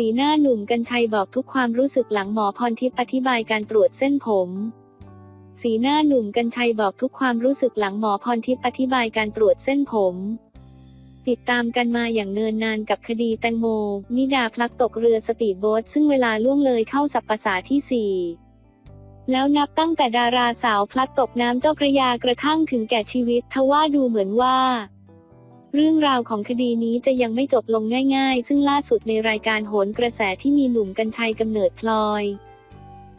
สีหน้าหนุ่มกัญชัยบอกทุกความรู้สึกหลังหมอพรทิพย์อธิบายการตรวจเส้นผม สีหน้าหนุ่มกัญชัยบอกทุกความรู้สึกหลังหมอพรทิพย์อธิบายการตรวจเส้นผม ติดตามกันมาอย่างเนินนานกับคดีแตงโม นิดาพลัดตกเรือสปีดโบ๊ทซึ่งเวลาล่วงเลยเข้าสัปปะสาที่สี่แล้วนับตั้งแต่ดาราสาวพลัดตกน้ำเจ้าพระยากระทั่งถึงแก่ชีวิตทว่าดูเหมือนว่า เรื่องราวของคดีนี้จะยังไม่จบลงง่าย ๆ ซึ่งล่าสุดในรายการโหนกระแสที่มีหนุ่มกัญชัยกำเนิดพลอย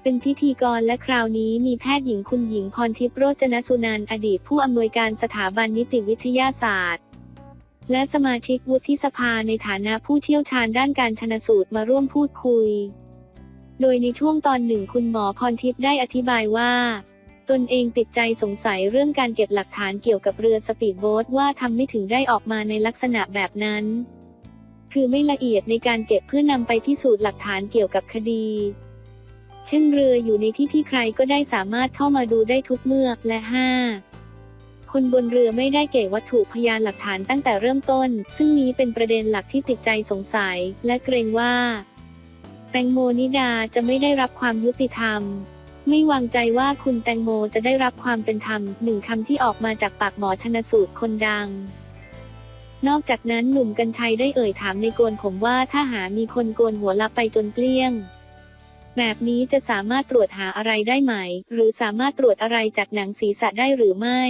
เป็นพิธีกรและคราวนี้มีแพทย์หญิงคุณหญิงพรทิพย์โรจนสุนันท์อดีตผู้อำนวยการสถาบันนิติวิทยาศาสตร์ และสมาชิกวุฒิสภาในฐานะผู้เชี่ยวชาญด้านการชนสูตรมาร่วมพูดคุย โดยในช่วงตอนหนึ่งคุณหมอพรทิพย์ได้อธิบายว่า ตนเองติดใจสงสัยเรื่องการเก็บหลักฐานเกี่ยวกับเรือสปีดโบ๊ทว่าทำไม่ถึงได้ออกมาในลักษณะแบบนั้น คือไม่ละเอียดในการเก็บเพื่อนำไปพิสูจน์หลักฐานเกี่ยวกับคดี เช่นเรืออยู่ในที่ที่ใครก็ได้สามารถเข้ามาดูได้ทุกเมื่อและ 5. คนบนเรือไม่ได้เก็บวัตถุพยานหลักฐานตั้งแต่เริ่มต้น ซึ่งนี้เป็นประเด็นหลักที่ติดใจสงสัย และเกรงว่า แตงโมนิดาจะไม่ได้รับความยุติธรรม ไม่วางใจว่าคุณแตงโมจะได้รับความเป็นธรรมหนึ่งคำที่ออกมาจากปากหมอชนสูตรคนดัง นอกจากนั้นหนุ่มกัญชัยได้เอ่ยถามในโกนผมว่าถ้าหามีคนโกนหัวลับไปจนเกลี้ยง แบบนี้จะสามารถตรวจหาอะไรได้ไหม หรือสามารถตรวจอะไรจากหนังศีรษะได้หรือไม่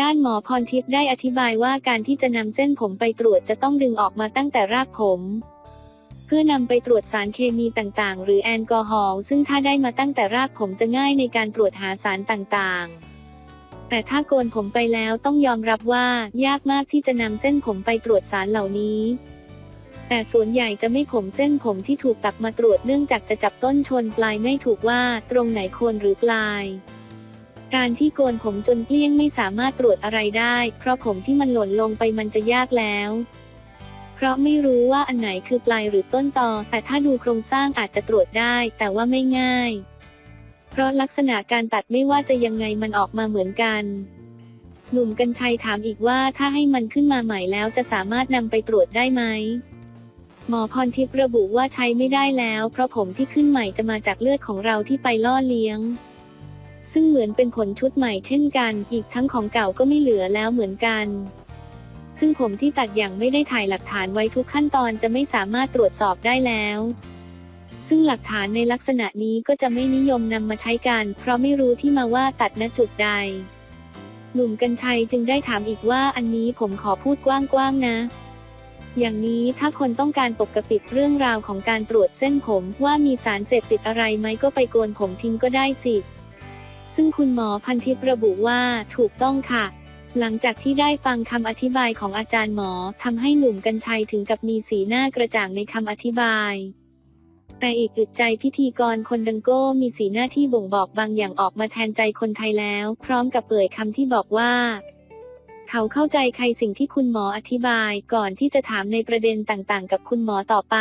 ด้านหมอพรทิพย์ได้อธิบายว่าการที่จะนำเส้นผมไปตรวจจะต้องดึงออกมาตั้งแต่รากผม เพื่อนำไปตรวจสารเคมีต่างๆ หรือแอลกอฮอล์ซึ่งถ้าได้มาตั้งแต่รากผมจะง่ายในการตรวจหาสารต่างๆแต่ถ้าโกนผมไปแล้วต้องยอมรับว่า ยากมากที่จะนำเส้นผมไปตรวจสารเหล่านี้ แต่ส่วนใหญ่จะไม่ผมเส้นผมที่ถูกตักมาตรวจเนื่องจากจะจับต้นชนปลายไม่ถูกว่าตรงไหนโคนหรือปลาย การที่โกนผมจนเกลี้ยงไม่สามารถตรวจอะไรได้ เพราะผมที่มันหล่นลงไปมันจะยากแล้ว เพราะไม่รู้ว่าอันไหนคือปลายหรือต้นตอ แต่ถ้าดูโครงสร้างอาจจะตรวจได้ แต่ว่าไม่ง่าย เพราะลักษณะการตัดไม่ว่าจะยังไงมันออกมาเหมือนกัน หนุ่มกัญชัยถามอีกว่าถ้าให้มันขึ้นมาใหม่แล้วจะสามารถนำไปตรวจได้ไหมหมอพรทิพย์ระบุว่าใช้ไม่ได้แล้ว เพราะผมที่ขึ้นใหม่จะมาจากเลือดของเราที่ไปล่อเลี้ยง ซึ่งเหมือนเป็นผลชุดใหม่เช่นกัน อีกทั้งของเก่าก็ไม่เหลือแล้วเหมือนกัน ซึ่งผมที่ตัดอย่างไม่ได้ถ่ายหลักฐานไว้ทุกขั้นตอนจะไม่สามารถตรวจสอบได้แล้ว ซึ่งหลักฐานในลักษณะนี้ก็จะไม่นิยมนำมาใช้กัน เพราะไม่รู้ที่มาว่าตัดณจุดใด หนุ่มกัญชัยจึงได้ถามอีกว่าอันนี้ผมขอพูดกว้างๆนะอย่างนี้ถ้าคนต้องการปกปิดเรื่องราวของการตรวจเส้นผมว่ามีสารเสพติดอะไรไหมก็ไปโกนผมทิ้งก็ได้สิ ซึ่งคุณหมอพันทิพย์ระบุว่าถูกต้องค่ะ หลังจากที่ได้ฟังคำอธิบายของอาจารย์หมอทำให้หนุ่มกัญชัยถึงกับมีสีหน้ากระจ่างในคำอธิบาย แต่อีกอึดใจพิธีกรคนดังโก้มีสีหน้าที่บ่งบอกบางอย่างออกมาแทนใจคนไทยแล้ว พร้อมกับเอ่ยคำที่บอกว่า เขาเข้าใจใครสิ่งที่คุณหมออธิบายก่อนที่จะถามในประเด็นต่างๆ กับคุณหมอต่อไป